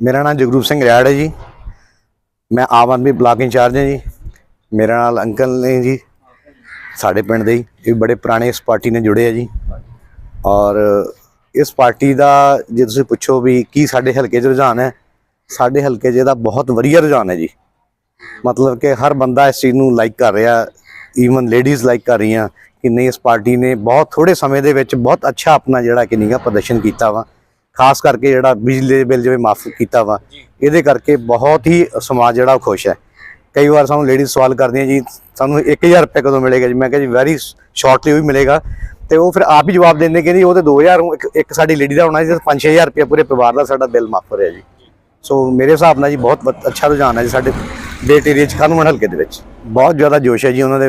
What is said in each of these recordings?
ਮੇਰਾ ਨਾਮ ਜਗਰੂਪ ਸਿੰਘ ਰਿਆੜ ਹੈ ਜੀ। ਮੈਂ ਆਮ ਆਦਮੀ ਬਲਾਕ ਇੰਚਾਰਜ ਹਾਂ ਜੀ। ਮੇਰੇ ਨਾਲ ਅੰਕਲ ਨੇ ਜੀ, ਸਾਡੇ ਪਿੰਡ ਦੇ ਹੀ। ਇਹ ਬੜੇ ਪੁਰਾਣੇ ਇਸ ਪਾਰਟੀ ਨਾਲ ਜੁੜੇ ਆ ਜੀ। ਔਰ ਇਸ ਪਾਰਟੀ ਦਾ ਜੇ ਤੁਸੀਂ ਪੁੱਛੋ ਵੀ ਕੀ ਸਾਡੇ ਹਲਕੇ 'ਚ ਰੁਝਾਨ ਹੈ, ਸਾਡੇ ਹਲਕੇ 'ਚ ਇਹਦਾ ਬਹੁਤ ਵਧੀਆ ਰੁਝਾਨ ਹੈ ਜੀ। ਮਤਲਬ ਕਿ ਹਰ ਬੰਦਾ ਇਸ ਚੀਜ਼ ਨੂੰ ਲਾਈਕ ਕਰ ਰਿਹਾ ਈਵਨ ਲੇਡੀਜ਼ ਲਾਈਕ ਕਰ ਰਹੀਆਂ ਕਿ ਨਹੀਂ, ਇਸ ਪਾਰਟੀ ਨੇ ਬਹੁਤ ਥੋੜੇ ਸਮੇਂ ਦੇ ਵਿੱਚ ਬਹੁਤ ਅੱਛਾ ਆਪਣਾ ਜਿਹੜਾ ਕਿ ਨੀਗਾ ਪ੍ਰਦਰਸ਼ਨ ਕੀਤਾ ਵਾ। ਖਾਸ ਕਰਕੇ ਜਿਹੜਾ ਬਿਜਲੀ ਦੇ ਬਿੱਲ ਜਿਵੇਂ ਮਾਫ ਕੀਤਾ ਵਾ ਇਹਦੇ ਕਰਕੇ ਬਹੁਤ ਹੀ ਸਮਾਜ ਜਿਹੜਾ ਖੁਸ਼ ਹੈ। ਕਈ ਵਾਰ ਸਾਨੂੰ ਲੇਡੀਜ਼ ਸਵਾਲ ਕਰਦੀਆਂ ਜੀ ਸਾਨੂੰ 1000 ਰੁਪਏ ਕਦੋਂ ਮਿਲੇਗਾ ਜੀ? ਮੈਂ ਕਿਹਾ ਜੀ ਵੈਰੀ ਸ਼ਾਰਟਲੀ ਉਹ ਮਿਲੇਗਾ। ਤੇ ਉਹ ਫਿਰ ਆਪ ਹੀ ਜਵਾਬ ਦਿੰਦੇ ਕਿ ਨਹੀਂ ਉਹ ਤੇ 2000 ਨੂੰ ਇੱਕ- ਇੱਕ ਸਾਡੀ ਲੇਡੀ ਦਾ ਹੋਣਾ ਜੀ 5-6000 ਰੁਪਏ ਪੂਰੇ ਪਰਿਵਾਰ ਦਾ ਸਾਡਾ ਬਿੱਲ ਮਾਫ ਹੋ ਰਿਹਾ ਜੀ। ਸੋ ਮੇਰੇ ਹਿਸਾਬ ਨਾਲ ਜੀ ਬਹੁਤ ਅੱਛਾ ਰੁਝਾਨ ਹੈ ਜੀ ਸਾਡੇ ਡੇਟ ਏਰੀਆ ਚ ਕਾਨੂੰਨ ਹਲਕੇ ਦੇ ਵਿੱਚ। ਬਹੁਤ ਜ਼ਿਆਦਾ ਜੋਸ਼ ਹੈ ਜੀ ਉਹਨਾਂ ਦੇ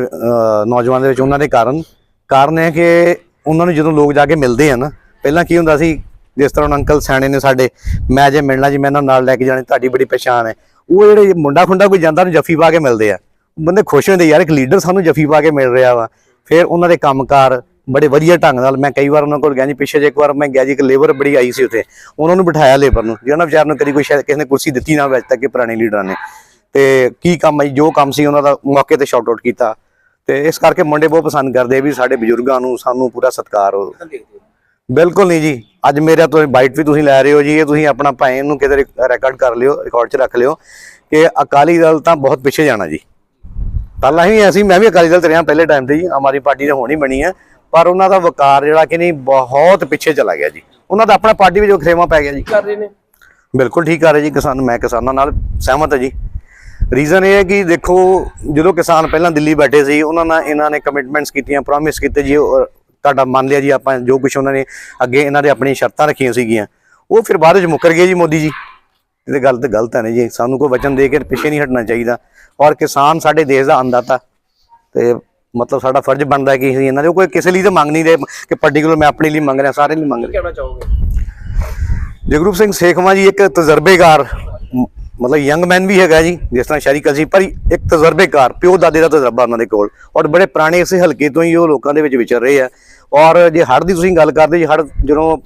ਨੌਜਵਾਨਾਂ ਦੇ ਵਿੱਚ ਉਹਨਾਂ ਦੇ ਕਾਰਨ। ਕਾਰਨ ਹੈ ਕਿ ਉਹਨਾਂ ਨੂੰ ਜਦੋਂ ਲੋਕ ਜਾ ਕੇ ਮਿਲਦੇ ਆ ਨਾ ਪਹਿਲਾਂ ਕੀ ਹੁੰਦਾ ਸੀ ਜਿਸ ਤਰ੍ਹਾਂ ਹੁਣ ਅੰਕਲ ਸਿਆਣੇ ਨੇ ਸਾਡੇ, ਮੈਂ ਜੇ ਮਿਲਣਾ ਜੀ, ਮੈਂ ਇਹਨਾਂ ਨਾਲ ਲੈ ਕੇ ਜਾਣੀ, ਤੁਹਾਡੀ ਬੜੀ ਪਛਾਣ ਹੈ। ਉਹ ਜਿਹੜੇ ਮੁੰਡਾ ਖੁੰਡਾ ਕੋਈ ਜਾਂਦਾ ਨੂੰ ਜੱਫੀ ਪਾ ਕੇ ਮਿਲਦੇ ਆ। ਬੰਦੇ ਖੁਸ਼ ਹੁੰਦੇ, ਯਾਰ ਇੱਕ ਲੀਡਰ ਸਾਨੂੰ ਜੱਫੀ ਪਾ ਕੇ ਮਿਲ ਰਿਹਾ ਵਾ। ਫਿਰ ਉਹਨਾਂ ਦੇ ਕੰਮਕਾਰ ਬੜੇ ਵਧੀਆ ਢੰਗ ਨਾਲ, ਮੈਂ ਕਈ ਵਾਰ ਉਹਨਾਂ ਕੋਲ ਗਿਆ ਜੀ, ਪਿੱਛੇ ਜੇ ਇੱਕ ਵਾਰ ਮੈਂ ਗਿਆ ਜੀ, ਇੱਕ ਲੇਬਰ ਬੜੀ ਆਈ ਸੀ ਉੱਥੇ। ਉਹਨਾਂ ਨੂੰ ਬਿਠਾਇਆ ਲੇਬਰ ਨੂੰ, ਜਿਹਨਾਂ ਵਿਚਾਰ ਨੂੰ ਕਦੀ ਕੋਈ ਸ਼ਾਇਦ ਕਿਸੇ ਨੇ ਕੁਰਸੀ ਦਿੱਤੀ ਨਾ ਵਿੱਚ ਤੱਕ ਕਿ ਪੁਰਾਣੇ ਲੀਡਰਾਂ ਨੇ। ਤੇ ਕੀ ਕੰਮ ਹੈ ਜੋ ਕੰਮ ਸੀ ਉਹਨਾਂ ਦਾ ਮੌਕੇ ਤੇ ਸ਼ਾਰਟ ਆਊਟ ਕੀਤਾ। ਤੇ ਇਸ ਕਰਕੇ ਮੁੰਡੇ ਬਹੁਤ ਪਸੰਦ ਕਰਦੇ ਵੀ ਸਾਡੇ ਬਜ਼ੁਰਗਾਂ ਨੂੰ ਸਾਨੂੰ ਪੂਰਾ ਸਤਿਕਾਰ ਹੋ। ਬਿਲਕੁਲ ਨਹੀਂ ਜੀ। ਅੱਜ ਮੇਰੇ ਤੋਂ ਬਾਈਟ ਵੀ ਤੁਸੀਂ ਲੈ ਰਹੇ ਹੋ ਜੀ ਇਹ ਤੁਸੀਂ ਆਪਣਾ ਭਾਵੇਂ ਇਹਨੂੰ ਕਿਤੇ ਰਿਕਾਰਡ ਕਰ ਲਿਓ ਰਿਕਾਰਡ 'ਚ ਰੱਖ ਲਿਓ ਕਿ ਅਕਾਲੀ ਦਲ ਤਾਂ ਬਹੁਤ ਪਿੱਛੇ ਜਾਣਾ ਜੀ। ਪਹਿਲਾਂ ਹੀ ਅਸੀਂ ਮੈਂ ਵੀ ਅਕਾਲੀ ਦਲ ਤੇ ਰਿਹਾ ਪਹਿਲੇ ਟਾਈਮ ਤੇ ਜੀ ਹਮਾਰੀ ਪਾਰਟੀ ਤਾਂ ਹੋਣੀ ਬਣੀ ਹੈ ਪਰ ਉਹਨਾਂ ਦਾ ਵਕਾਰ ਜਿਹੜਾ ਕਿ ਨਹੀਂ ਬਹੁਤ ਪਿੱਛੇ ਚਲਾ ਗਿਆ ਜੀ। ਉਹਨਾਂ ਦਾ ਆਪਣਾ ਪਾਰਟੀ ਵਿੱਚ ਜੋ ਖਰੇਵਾ ਪੈ ਗਿਆ ਜੀ। ਕਰ ਰਹੇ ਨੇ। ਬਿਲਕੁਲ ਠੀਕ ਕਰ ਰਹੇ ਜੀ ਕਿਸਾਨ ਮੈਂ ਕਿਸਾਨਾਂ ਨਾਲ ਸਹਿਮਤ ਹਾਂ ਜੀ। ਰੀਜ਼ਨ ਇਹ ਹੈ ਕਿ ਦੇਖੋ ਜਦੋਂ ਕਿਸਾਨ ਪਹਿਲਾਂ ਦਿੱਲੀ ਬੈਠੇ ਸੀ ਉਹਨਾਂ ਨਾਲ ਇਹਨਾਂ ਨੇ ਕਮਿਟਮੈਂਟਸ ਕੀਤੀਆਂ ਪ੍ਰੋਮਿਸ ਕੀਤੇ ਜੀ ਤੁਹਾਡਾ ਮੰਨ ਲਿਆ ਜੀ ਆਪਾਂ ਜੋ ਕੁਝ ਉਹਨਾਂ ਨੇ ਅੱਗੇ ਇਹਨਾਂ ਦੇ ਆਪਣੀ ਸ਼ਰਤਾਂ ਰੱਖੀਆਂ ਸੀਗੀਆਂ ਉਹ ਫਿਰ ਬਾਅਦ ਵਿੱਚ ਮੁੱਕਰ ਗਏ ਜੀ ਮੋਦੀ ਜੀ। ਇਹ ਗੱਲ ਤੇ ਗਲਤ ਹੈ ਨਾ ਜੀ ਸਾਨੂੰ ਕੋਈ ਵਚਨ ਦੇ ਕੇ ਪਿੱਛੇ ਨਹੀਂ ਹਟਣਾ ਚਾਹੀਦਾ। ਔਰ ਕਿਸਾਨ ਸਾਡੇ ਦੇਸ਼ ਦਾ ਅੰਨਦਾਤਾ ਤੇ ਮਤਲਬ ਸਾਡਾ ਫਰਜ਼ ਬਣਦਾ ਕਿ ਅਸੀਂ ਇਹਨਾਂ ਦੇ ਕੋਈ ਕਿਸੇ ਲਈ ਤਾਂ ਮੰਗ ਨਹੀਂ ਰਹੇ ਕਿ ਪਾਰਟਿਕੂਲਰ ਮੈਂ ਆਪਣੇ ਲਈ ਮੰਗ ਰਿਹਾ ਸਾਰੇ ਲਈ ਮੰਗ ਰਿਹਾ। ਜਗਰੂਪ ਸਿੰਘ ਸੇਖਵਾਂ ਜੀ ਇੱਕ ਤਜਰਬੇਕਾਰ ਮਤਲਬ ਯੰਗ ਮੈਨ ਵੀ ਹੈਗਾ ਜੀ, ਜਿਸ ਤਰ੍ਹਾਂ ਸ਼ਰੀਕਾ ਸੀ ਪਰ ਇੱਕ ਤਜਰਬੇਕਾਰ, ਪਿਓ ਦਾਦੇ ਦਾ ਤਜਰਬਾ ਉਹਨਾਂ ਦੇ ਕੋਲ। ਔਰ ਬੜੇ ਪੁਰਾਣੇ ਇਸੇ ਹਲਕੇ ਤੋਂ ਹੀ ਉਹ ਲੋਕਾਂ ਦੇ ਵਿੱਚ ਵਿਚਰ ਰਹੇ ਆ। ਔਰ ਜੇ ਹੜ੍ਹ ਦੀ ਤੁਸੀਂ ਗੱਲ ਕਰਦੇ, ਜੀ ਹੜ੍ਹ ਜਦੋਂ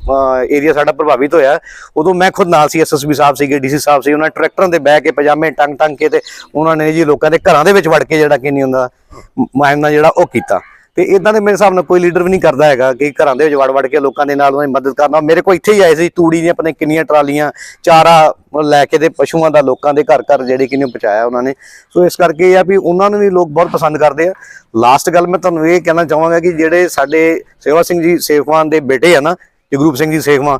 ਏਰੀਆ ਸਾਡਾ ਪ੍ਰਭਾਵਿਤ ਹੋਇਆ, ਉਦੋਂ ਮੈਂ ਖੁਦ ਨਾਲ ਸੀ ਐਸਐਸਬੀ ਸਾਹਿਬ ਸੀਗੇ ਡੀਸੀ ਸਾਹਿਬ ਸੀ ਉਹਨਾਂ ਟਰੈਕਟਰਾਂ ਤੇ ਬਹਿ ਕੇ ਪਜਾਮੇ ਟੰਗ ਟੰਗ ਕੇ ਤੇ ਉਹਨਾਂ ਨੇ ਜੀ ਲੋਕਾਂ ਦੇ ਘਰਾਂ ਦੇ ਵਿੱਚ ਵੜ ਕੇ ਜਿਹੜਾ ਕਿ ਨਹੀਂ ਹੁੰਦਾ ਮੁਆਇਨਾ ਜਿਹੜਾ ਉਹ ਕੀਤਾ। ਤੇ ਇਦਾਂ ਦੇ ਮੇਰੇ ਹਿਸਾਬ ਨਾਲ ਕੋਈ ਲੀਡਰ ਵੀ ਨਹੀਂ ਕਰਦਾ ਹੈਗਾ ਕਿ ਘਰਾਂ ਦੇ ਵਿੱਚ ਵੜ ਵੜ ਕੇ ਲੋਕਾਂ ਦੇ ਨਾਲ ਉਹਨਾਂ ਦੀ ਮਦਦ ਕਰਨਾ ਮੇਰੇ ਕੋਲ ਇੱਥੇ ਹੀ ਆਏ ਸੀ, ਤੂੜੀ ਦੀਆਂ ਆਪਣੇ ਕਿੰਨੀਆਂ ਟਰਾਲੀਆਂ, ਚਾਰਾ ਲੈ ਕੇ ਤੇ ਪਸ਼ੂਆਂ ਦਾ ਲੋਕਾਂ ਦੇ ਘਰ ਘਰ ਜਿਹੜੇ ਕਿੰਨੇ ਪਹੁੰਚਾਇਆ ਉਹਨਾਂ ਨੇ। ਸੋ ਇਸ ਕਰਕੇ ਇਹ ਆ ਵੀ ਉਹਨਾਂ ਨੂੰ ਵੀ ਲੋਕ ਬਹੁਤ ਪਸੰਦ ਕਰਦੇ ਆ। ਲਾਸਟ ਗੱਲ ਮੈਂ ਤੁਹਾਨੂੰ ਇਹ ਕਹਿਣਾ ਚਾਹਾਂਗਾ ਕਿ ਜਿਹੜੇ ਸਾਡੇ ਸੇਵਾ ਸਿੰਘ ਜੀ ਸੇਖਵਾਨ ਦੇ ਬੇਟੇ ਆ ਨਾ, ਜਗਰੂਪ ਸਿੰਘ ਜੀ ਸੇਖਵਾਂ,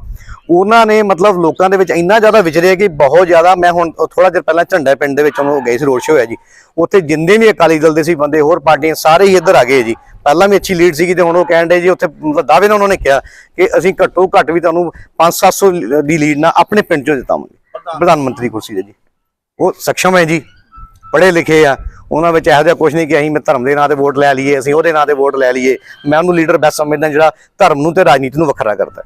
ਉਹਨਾਂ ਨੇ ਮਤਲਬ ਲੋਕਾਂ ਦੇ ਵਿੱਚ ਇੰਨਾ ਜ਼ਿਆਦਾ ਵਿਚਰਿਆ ਕਿ ਬਹੁਤ ਜ਼ਿਆਦਾ ਮੈਂ ਹੁਣ ਥੋੜਾ ਜਿਹਾ ਪਹਿਲਾਂ ਝੰਡਾ ਪਿੰਡ ਦੇ ਵਿੱਚ ਉਹਨੂੰ ਗਏ ਸੀ, ਰੋਡ ਸ਼ੋ ਹੋਇਆ ਜੀ। ਉੱਥੇ ਜਿੰਨੇ ਵੀ ਅਕਾਲੀ ਦਲ ਦੇ ਸੀ ਬੰਦੇ, ਹੋਰ ਪਾਰਟੀਆਂ ਸਾਰੇ ਹੀ ਇੱਧਰ ਆ ਗਏ ਜੀ। ਪਹਿਲਾਂ ਵੀ ਅੱਛੀ ਲੀਡ ਸੀਗੀ ਤੇ ਹੁਣ ਉਹ ਕਹਿਣ ਦੇ ਜੀ ਉੱਥੇ ਮਤਲਬ ਦਾਅਵੇ ਨਾਲ ਉਹਨਾਂ ਨੇ ਕਿਹਾ ਕਿ ਅਸੀਂ ਘੱਟੋ ਘੱਟ ਵੀ ਤੁਹਾਨੂੰ 5-700 ਦੀ ਲੀਡ ਨਾਲ ਆਪਣੇ ਪਿੰਡ ਚੋਂ ਜਿਤਾਵਾਂਗੇ ਪ੍ਰਧਾਨ। ਮੰਤਰੀ ਕੁਰਸੀ ਦੇ ਜੀ। ਉਹ ਸક્ષਮ ਹੈ ਜੀ ਪੜ੍ਹੇ ਲਿਖੇ ਆ ਉਹਨਾਂ ਵਿੱਚ ਇਹੋ ਜਿਹਾ ਕੁਝ ਨਹੀਂ ਕਿ ਅਸੀਂ ਮੈਂ ਧਰਮ ਦੇ ਨਾਂ ਤੇ ਵੋਟ ਲੈ ਲਈਏ ਅਸੀਂ ਉਹਦੇ ਨਾਂ ਤੇ ਵੋਟ ਲੈ ਲਈਏ। ਮੈਂ ਉਹਨੂੰ ਲੀਡਰ ਬੈਸਟ ਸਮਝਦਾ ਜਿਹੜਾ ਧਰਮ ਨੂੰ ਤੇ ਰਾਜਨੀਤੀ ਨੂੰ ਵੱਖਰਾ ਕਰਦਾ।